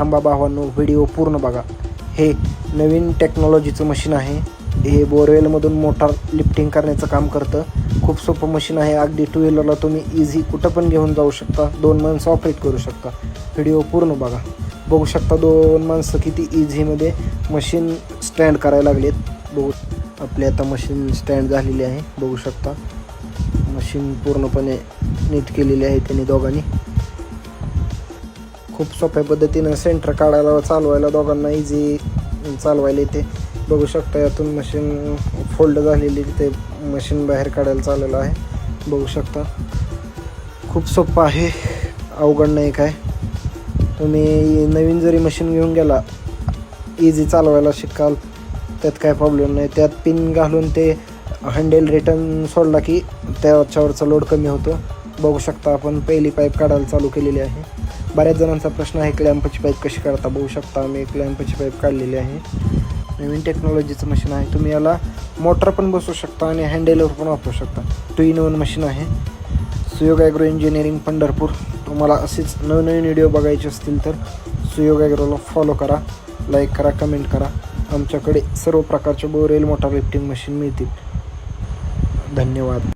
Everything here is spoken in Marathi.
थांबा भावांनो हो, व्हिडिओ पूर्ण बघा. हे नवीन टेक्नॉलॉजीचं मशीन आहे. हे बोरवेलमधून मोटार लिफ्टिंग करण्याचं काम करतं. खूप सोपं मशीन आहे. अगदी टू व्हीलरला तुम्ही इझी कुठं पण घेऊन जाऊ शकता. दोन माणसं ऑपरेट करू शकता. व्हिडिओ पूर्ण बघा. बघू शकता दोन माणसं किती इझीमध्ये मशीन स्टँड करायला लागलेत. बघू आपली आता मशीन स्टँड झालेली आहे. बघू शकता. मशीन पूर्णपणे नीट केलेली आहे त्यांनी दोघांनी. खूप सोप्या पद्धतीनं सेंटर काढायला चालवायला दोघांना इझी चालवायला येते. बघू शकता यातून मशीन फोल्ड झालेली ते मशीन बाहेर काढायला चाललेलं आहे. बघू शकता. खूप सोपं आहे. अवघड नाही काय. तुम्ही नवीन जरी मशीन घेऊन गेला इझी चालवायला शिकाल त्यात काय प्रॉब्लेम नाही. त्यात पिन घालून ते हँडेल रिटर्न सोडला की त्याच्यावरचा लोड कमी होतो. बघू शकता आपण. पहिली पाईप काढायला चालू केलेली आहे. बऱ्याच जणांचा प्रश्न आहे क्लॅम्पची पाईप कशी काढता? बघू शकता आम्ही क्लॅम्पची पाईप काढलेली आहे. नवीन टेक्नॉलॉजीचं मशीन आहे. तुम्ही याला मोटर पण बसवू शकता आणि हँडेलवर पण वापरू शकता. टू इन वन मशीन आहे. Suyog agro engineering Pandharpur. तुम्हाला असेच नवनवीन व्हिडिओ बघायचे असतील तर सुयोग ॲग्रोला फॉलो करा लाईक करा कमेंट करा. आमच्याकडे सर्व प्रकारच्या बोरेल मोटार लिफ्टिंग मशीन मिळतील. धन्यवाद.